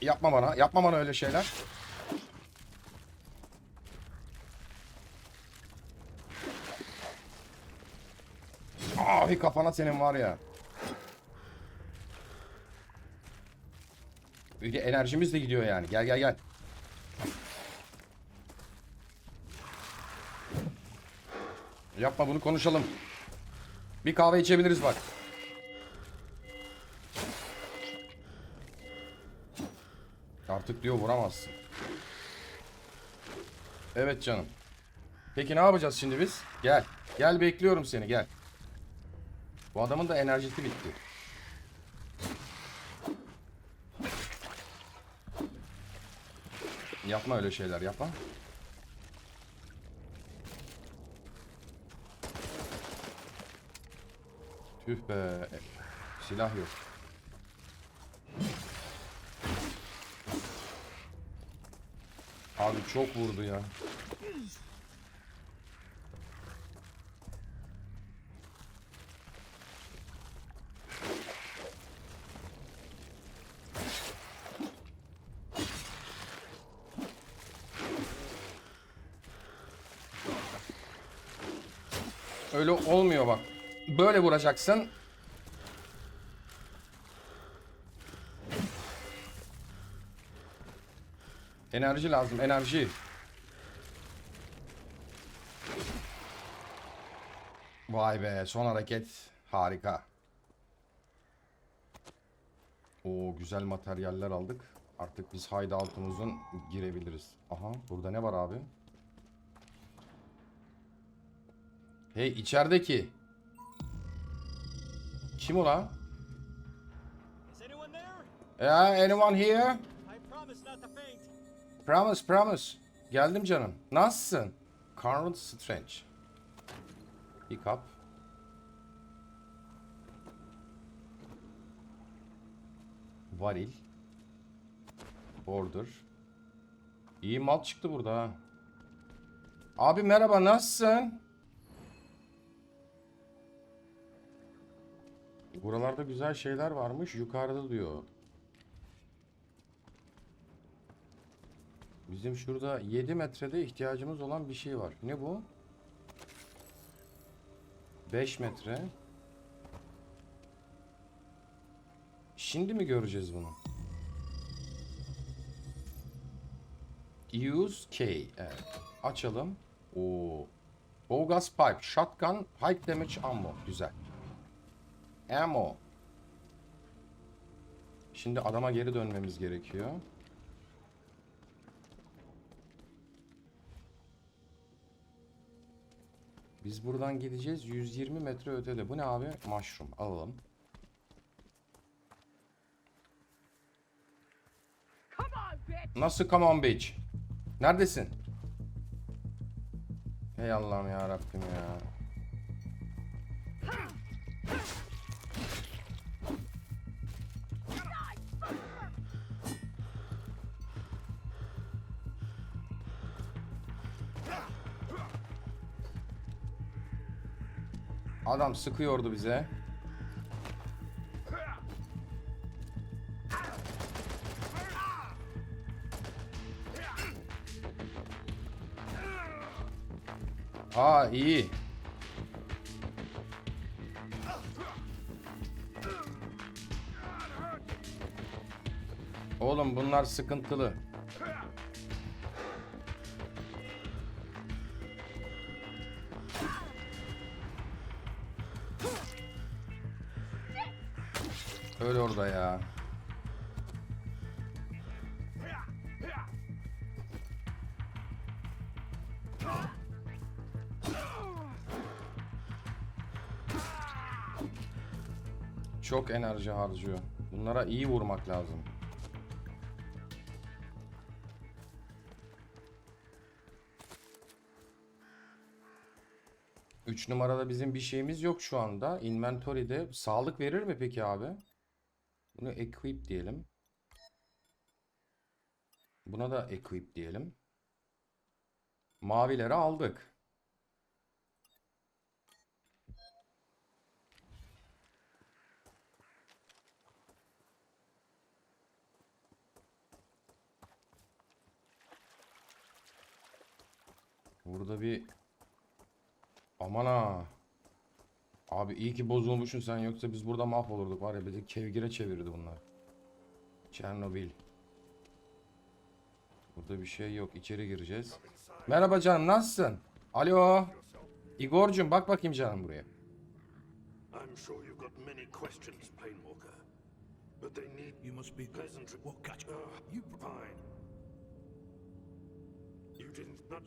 Yapma bana. Yapma bana öyle şeyler. Abi kafana senin var ya. Bir de enerjimiz de gidiyor yani. Gel gel gel. Yapma bunu konuşalım. Bir kahve içebiliriz bak. Artık diyor vuramazsın. Evet canım. Peki ne yapacağız şimdi biz? Gel. Gel bekliyorum seni gel. Bu adamın da enerjisi bitti. Yapma öyle şeyler yapma. Tüh be. Silah yok. Abi çok vurdu ya. Öyle olmuyor bak. Böyle vuracaksın. Enerji lazım, enerji. Vay be, son hareket harika. O güzel materyaller aldık. Artık biz hideout'umuzun girebiliriz. Aha, burada ne var abi? Hey içerideki. Kim o lan? Is anyone there? Yeah, anyone here? Promise, promise. Geldim canım. Nasılsın? Carl Strange. Pick. Varil. Border. İyi mal çıktı burada ha. Abi merhaba nasılsın? Buralarda güzel şeyler varmış. Yukarıda diyor. Bizim şurada 7 metrede ihtiyacımız olan bir şey var. Ne bu? 5 metre. Şimdi mi göreceğiz bunu? Use K. Evet. Açalım. Oo. Bogas pipe. Shotgun. High damage ammo. Güzel. Ammo. Şimdi adama geri dönmemiz gerekiyor. Biz buradan gideceğiz 120 metre ötede. Bu ne abi? Mushroom. Alalım. Nasıl come on bitch? Neredesin? Ey Allah'ım ya Rabbim ya. Adam sıkıyordu bize. Aa iyi. Oğlum bunlar sıkıntılı. Öyle orada ya. Çok enerji harcıyor. Bunlara iyi vurmak lazım. Üç numarada bizim bir şeyimiz yok şu anda. Inventory'de sağlık verir mi peki abi? Bunu equip diyelim. Buna da equip diyelim. Mavileri aldık. Burada bir aman ha Abi iyi ki bozulmuşsun sen yoksa biz burada mahvolurduk var ya bizi kevgire çevirdi bunlar. Çernobil. Burada bir şey yok içeri gireceğiz. Merhaba canım nasılsın? Alo. Igor'cum bak bakayım canım buraya. I'm sure you've got many questions, Planewalker. But they need You must be pleasant. What catch? You fine. You didn't not.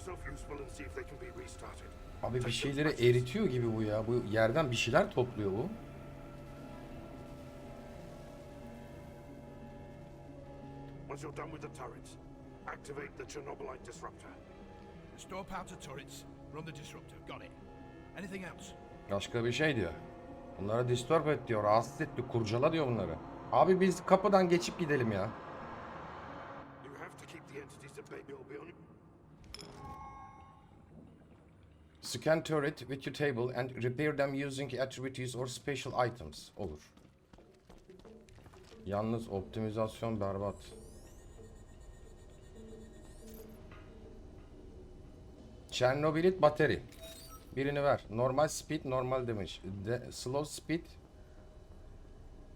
Yourself useful and see if they can be restarted. Abi bir şeyleri eritiyor gibi bu ya. Bu yerden bir şeyler topluyor bu. Once you're done with the turrets, activate the Chernobylite disruptor. Restore power to turrets. Run the disruptor. Got it. Anything else? Başka bir şey diyor. Bunlara disturb et diyor. Rahatsız etti. Kurcala diyor bunları. Abi biz kapıdan geçip gidelim ya. You have to keep the entities at bay. You'll be on. Scan turret with your table and repair them using attributes or special items. Olur. Yalnız optimizasyon berbat. Chernobylit bateri. Birini ver. Normal speed, normal damage. De, slow speed.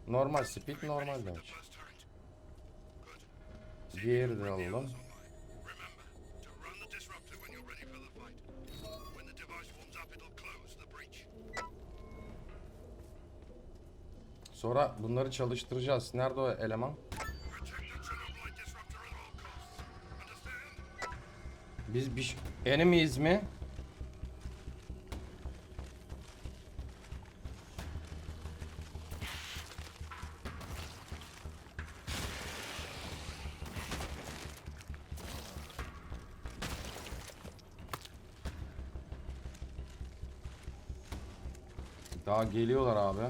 Normal speed, normal damage. Diğeri de alalım. Sonra bunları çalıştıracağız. Nerede o eleman? Biz bir enemies mi? Daha geliyorlar abi.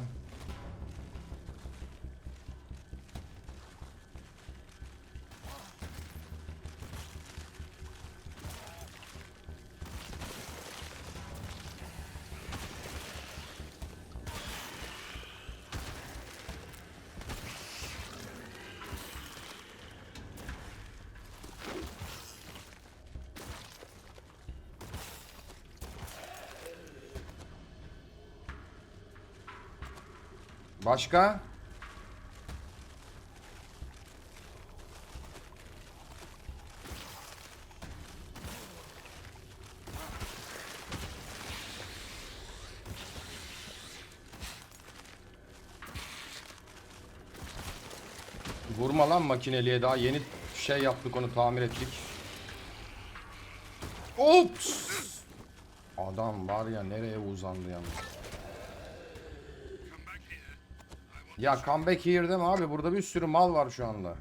Başka? Vurma lan makineliğe daha yeni şey yaptık onu tamir ettik. Ops! Adam var ya nereye uzandı yalnız. Ya comeback here deme abi burada bir sürü mal var şu anda.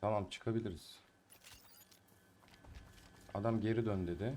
Tamam çıkabiliriz. Adam geri dön dedi.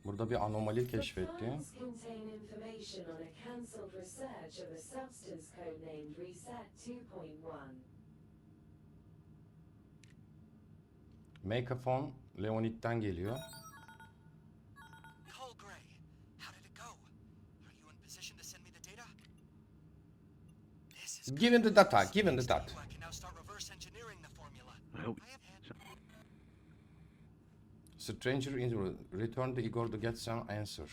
to send me the data? This is Given the data, given the data. I can Stranger in the return the Igor to get some answer.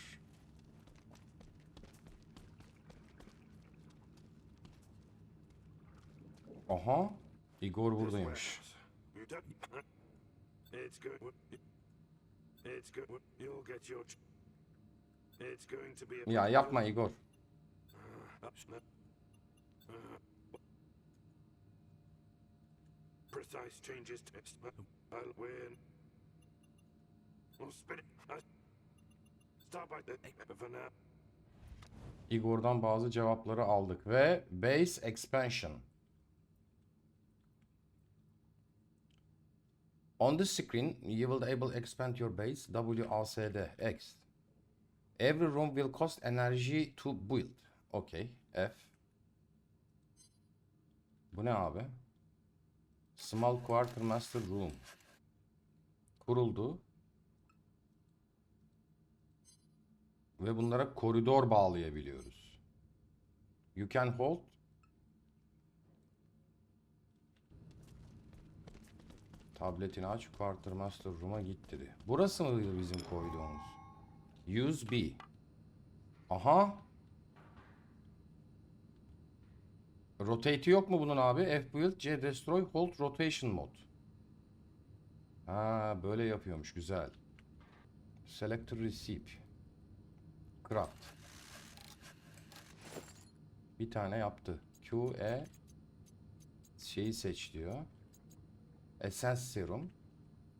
Aha. Igor buradaymış. It's good. It's good. You'll get your It's going to be Ya yapma Igor. Precise changes to I'll win. Igor'dan bazı cevapları aldık ve base expansion. On the screen, you will able expand your base WASD X. Every room will cost energy to build. Okay, F. Bu ne abi? Small Quartermaster Room. Kuruldu. Ve bunlara koridor bağlayabiliyoruz. You can hold Tabletini aç, Quartermaster Room'a git dedi. Burası mıydı bizim koyduğumuz? Use B. Aha. Rotate'i yok mu bunun abi? F build, C destroy, hold rotation mod. Ha böyle yapıyormuş güzel. Select to receive. Craft. Bir tane yaptı. Q, E şeyi seç diyor. Essence Serum.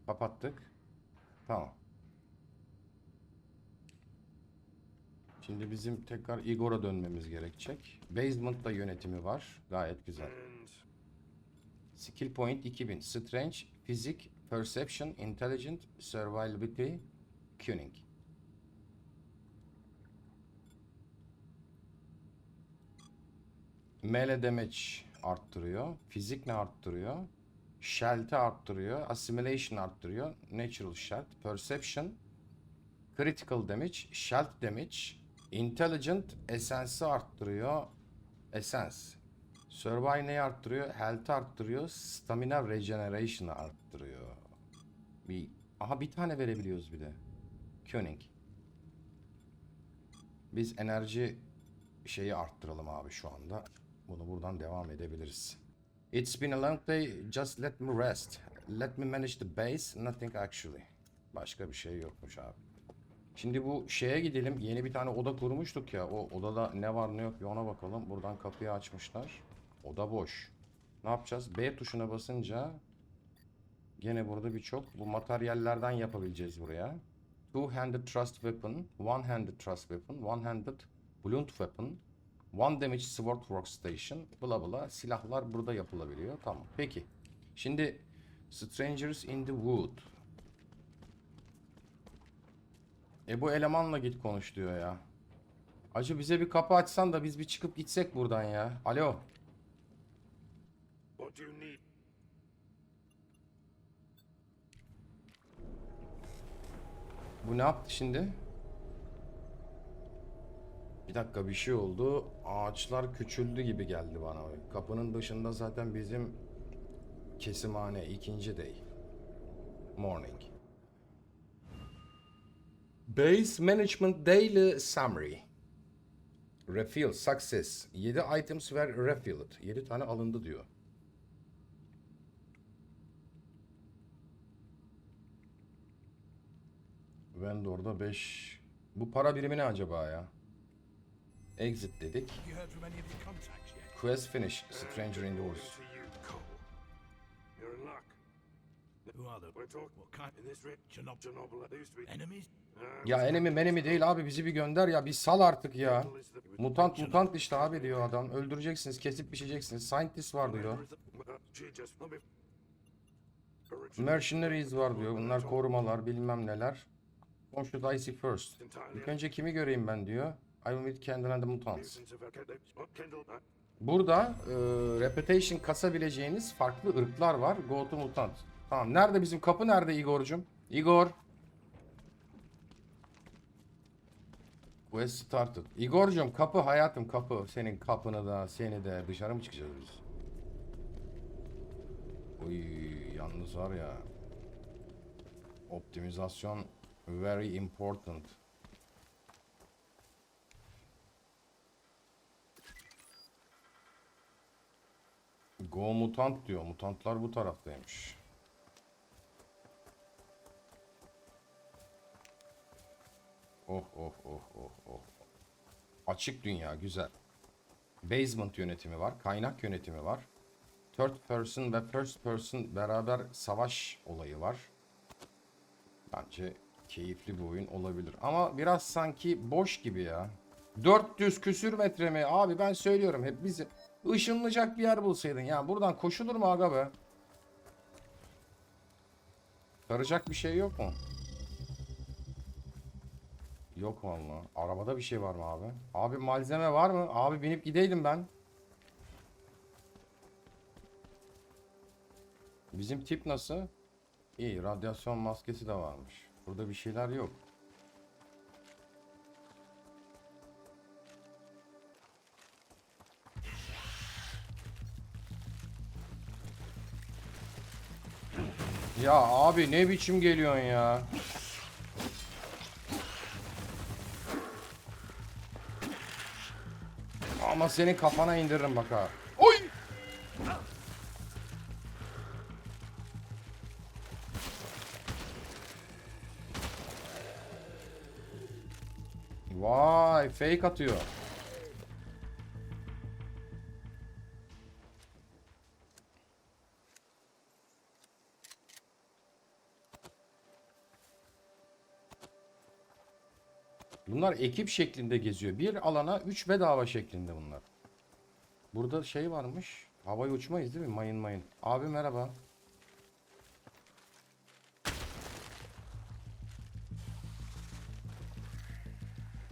Kapattık. Tamam. Şimdi bizim tekrar Igor'a dönmemiz gerekecek. Basement'ta yönetimi var. Gayet güzel. Skill point 2000. Strange, Physic, Perception, Intelligent, Survivability, Cunning. Melee damage arttırıyor. Fizik ne arttırıyor? Shelt'i arttırıyor. Assimilation arttırıyor. Natural Shelt. Perception. Critical damage. Shelt damage. Intelligent Essence'i arttırıyor. Essence. Survive neyi arttırıyor? Health arttırıyor. Stamina Regeneration'ı arttırıyor. Bir, aha bir tane verebiliyoruz bir de. Cunning. Biz enerji şeyi arttıralım abi şu anda. Bunu buradan devam edebiliriz. It's been a long day. Just let me rest. Let me manage the base. Nothing actually. Başka bir şey yokmuş abi. Şimdi bu şeye gidelim. Yeni bir tane oda kurmuştuk ya. O odada ne var ne yok bir ona bakalım. Buradan kapıyı açmışlar. Oda boş. Ne yapacağız? B tuşuna basınca gene burada birçok bu materyallerden yapabileceğiz buraya. Two-handed thrust weapon, one-handed thrust weapon, one-handed blunt weapon, one damage sword workstation, bla bla silahlar burada yapılabiliyor. Tamam. Peki. Şimdi Strangers in the Wood. E bu elemanla git konuş diyor ya. Acı bize bir kapı açsan da biz bir çıkıp gitsek buradan ya. Alo. what do you need? Bu ne yaptı şimdi? Bir dakika bir şey oldu. Ağaçlar küçüldü gibi geldi bana. Kapının dışında zaten bizim kesimhane ikinci day. Morning. Base Management Daily Summary. Refill Success. 7 items were refilled. 7 tane alındı diyor. Vendor'da 5. Bu para birimi ne acaba ya? Contacts yet? Quest finish. Stranger in the Woods. To you, Cole. You're in luck. Who are they? We're talking What kind? in this rich Chernobyl Chernobyl. There used to be. enemies? Uh, Ya enemi menemi değil abi bizi bir gönder ya bir sal artık ya. Mutant mutant işte abi diyor adam. Öldüreceksiniz, kesip biçeceksiniz. Scientist var diyor. Original Mercenaries var diyor. Bunlar korumalar bilmem neler. Come should I see first? İlk önce kimi göreyim ben diyor. I will meet Kendall and the Mutants. Burada e, reputation kasabileceğiniz farklı ırklar var. Go to Mutant. Tamam. Nerede bizim kapı nerede Igor'cum? Igor. Quest started. Igor'cum kapı hayatım kapı. Senin kapını da seni de dışarı mı çıkacağız biz? Uy yalnız var ya. Optimizasyon very important. Go mutant diyor. Mutantlar bu taraftaymış. Oh oh oh oh oh. Açık dünya güzel. Basement yönetimi var. Kaynak yönetimi var. Third person ve first person beraber savaş olayı var. Bence keyifli bir oyun olabilir. Ama biraz sanki boş gibi ya. 400 küsür metre mi? Abi ben söylüyorum hep bizi ışınlayacak bir yer bulsaydın. Ya buradan koşulur mu aga be? Saracak bir şey yok mu? Yok valla. Arabada bir şey var mı abi? Abi malzeme var mı? Abi binip gideydim ben. Bizim tip nasıl? İyi. Radyasyon maskesi de varmış. Burada bir şeyler yok. Ya abi ne biçim geliyorsun ya? Ama senin kafana indiririm bak ha. Oy! Vay fake atıyor. Bunlar ekip şeklinde geziyor. Bir alana 3 bedava şeklinde bunlar. Burada şey varmış. Havaya uçmayız değil mi? Mayın mayın. Abi merhaba.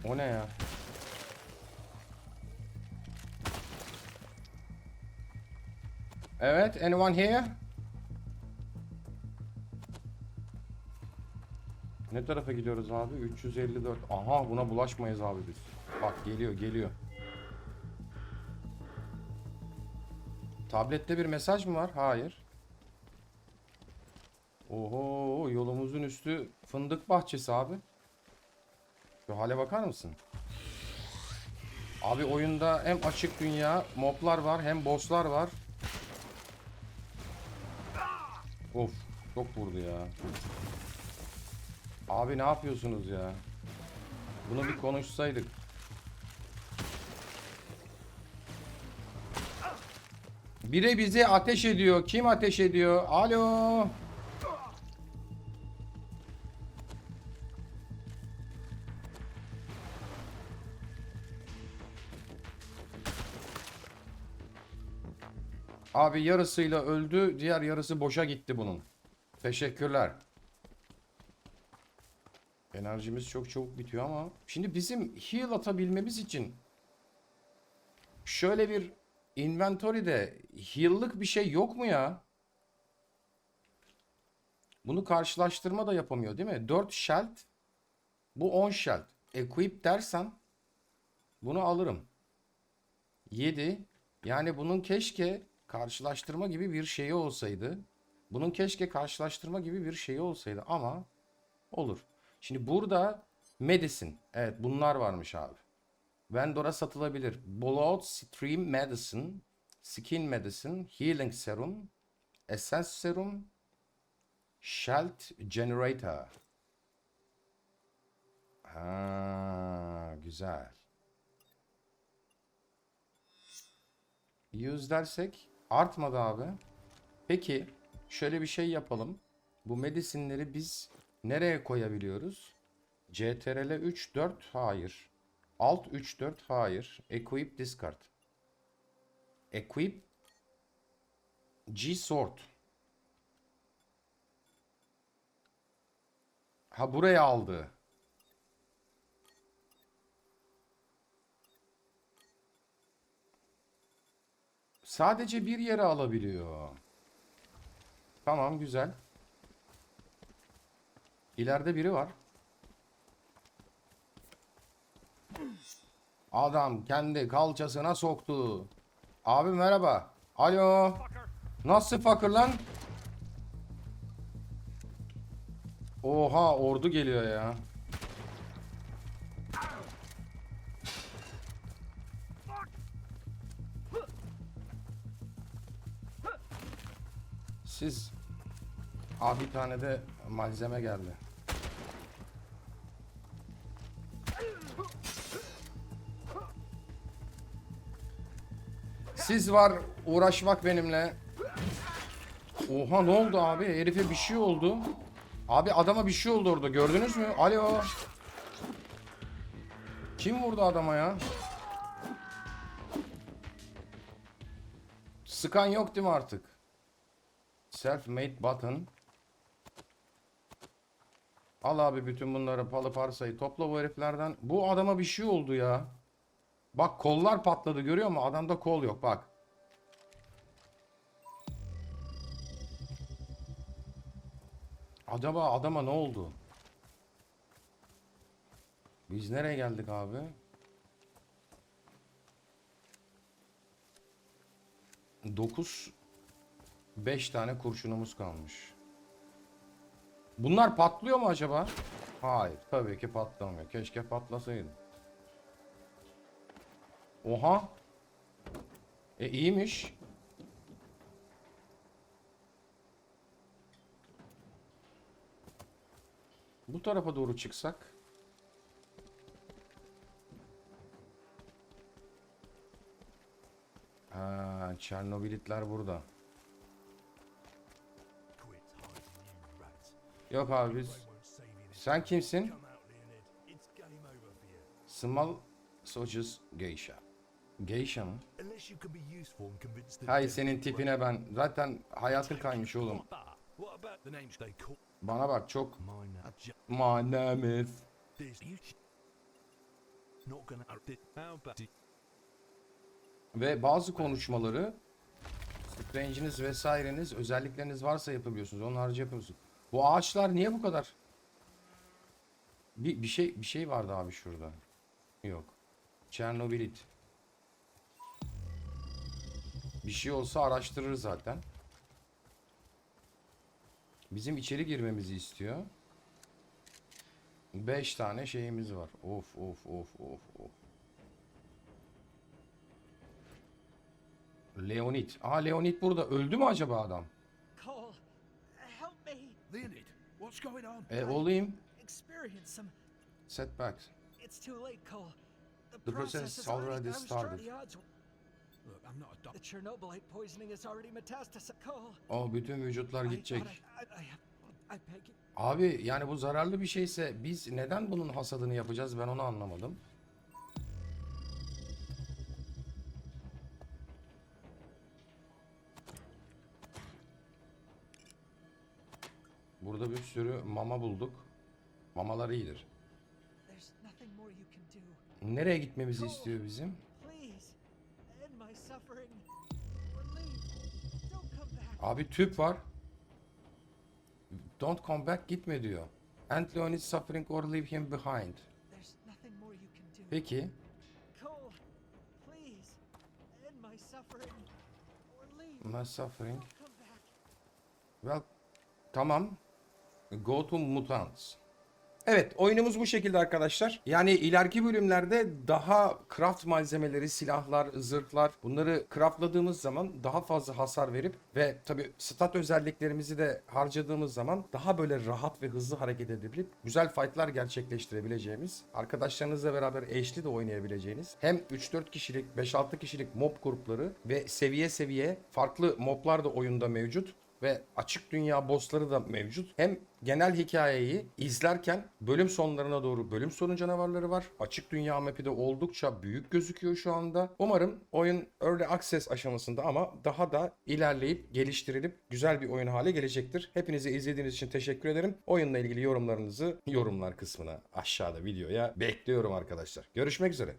O ne ya? Evet, anyone here? Ne tarafa gidiyoruz abi? 354. Aha buna bulaşmayız abi biz. Bak geliyor geliyor. Tablette bir mesaj mı var? Hayır. Oho yolumuzun üstü fındık bahçesi abi. Şu hale bakar mısın? Abi oyunda hem açık dünya moblar var hem bosslar var. Of çok vurdu ya. Abi ne yapıyorsunuz ya? Bunu bir konuşsaydık. Biri bizi ateş ediyor. Kim ateş ediyor? Alo. Abi yarısıyla öldü, diğer yarısı boşa gitti bunun. Teşekkürler. Enerjimiz çok çabuk bitiyor ama şimdi bizim heal atabilmemiz için şöyle bir inventory'de heal'lık bir şey yok mu ya? Bunu karşılaştırma da yapamıyor değil mi? 4 shelt bu 10 shelt. Equip dersen bunu alırım. 7 yani bunun keşke karşılaştırma gibi bir şeyi olsaydı. Bunun keşke karşılaştırma gibi bir şeyi olsaydı ama olur. Şimdi burada medicine. Evet bunlar varmış abi. Vendor'a satılabilir. Blood Stream Medicine, Skin Medicine, Healing Serum, Essence Serum, Shalt Generator. Ha, güzel. Use dersek artmadı abi. Peki şöyle bir şey yapalım. Bu medisinleri biz nereye koyabiliyoruz? CTRL 3 4 hayır. Alt 3 4 hayır. Equip discard. Equip G sort. Ha buraya aldı. Sadece bir yere alabiliyor. Tamam güzel. İleride biri var. Adam kendi kalçasına soktu. Abi merhaba. Alo. Nasıl fakir lan? Oha ordu geliyor ya. Siz... Aa bir tane de malzeme geldi. Siz var uğraşmak benimle. Oha ne oldu abi? Herife bir şey oldu. Abi adama bir şey oldu orada gördünüz mü? Alo. Kim vurdu adama ya? Sıkan yok değil mi artık? Self-made button. Al abi bütün bunları palı parsayı topla bu heriflerden. Bu adama bir şey oldu ya. Bak kollar patladı görüyor musun? Adamda kol yok bak. Acaba adama ne oldu? Biz nereye geldik abi? Dokuz, beş tane kurşunumuz kalmış. Bunlar patlıyor mu acaba? Hayır, tabii ki patlamıyor. Keşke patlasaydı. Oha. E iyiymiş. Bu tarafa doğru çıksak. Ha, Çernobilitler burada. Yok abi biz. Sen kimsin? Small Sausage Geisha. Geisha mı? Hay senin tipine ben. Zaten hayatın kaymış oğlum. Bana bak çok My name is. Ve bazı konuşmaları Strange'iniz vesaireniz özellikleriniz varsa yapabiliyorsunuz. Onun harici yapamıyorsunuz. Bu ağaçlar niye bu kadar? Bir, bir şey bir şey vardı abi şurada. Yok. Çernobilit. Bir şey olsa araştırır zaten. Bizim içeri girmemizi istiyor. 5 tane şeyimiz var. Of of of of of. Leonid. Aa Leonid burada. Öldü mü acaba adam? Cole, help me. Leonid, what's going on? E olayım. Setbacks. It's too late, Cole. The, The process has already started. O bütün vücutlar gidecek. Abi yani bu zararlı bir şeyse biz neden bunun hasadını yapacağız ben onu anlamadım. Burada bir sürü mama bulduk. Mamalar iyidir. Nereye gitmemizi istiyor bizim? Abi tüp var. Don't come back gitme diyor. And Leon is suffering or leave him behind. Peki. My suffering. Well, tamam. Go to Mutants. Evet oyunumuz bu şekilde arkadaşlar. Yani ileriki bölümlerde daha craft malzemeleri, silahlar, zırhlar bunları craftladığımız zaman daha fazla hasar verip ve tabi stat özelliklerimizi de harcadığımız zaman daha böyle rahat ve hızlı hareket edebilip güzel fightlar gerçekleştirebileceğimiz, arkadaşlarınızla beraber eşli de oynayabileceğiniz hem 3-4 kişilik, 5-6 kişilik mob grupları ve seviye seviye farklı moblar da oyunda mevcut ve açık dünya bossları da mevcut. Hem genel hikayeyi izlerken bölüm sonlarına doğru bölüm sonu canavarları var. Açık dünya map'i de oldukça büyük gözüküyor şu anda. Umarım oyun early access aşamasında ama daha da ilerleyip geliştirilip güzel bir oyun hale gelecektir. Hepinize izlediğiniz için teşekkür ederim. Oyunla ilgili yorumlarınızı yorumlar kısmına aşağıda videoya bekliyorum arkadaşlar. Görüşmek üzere.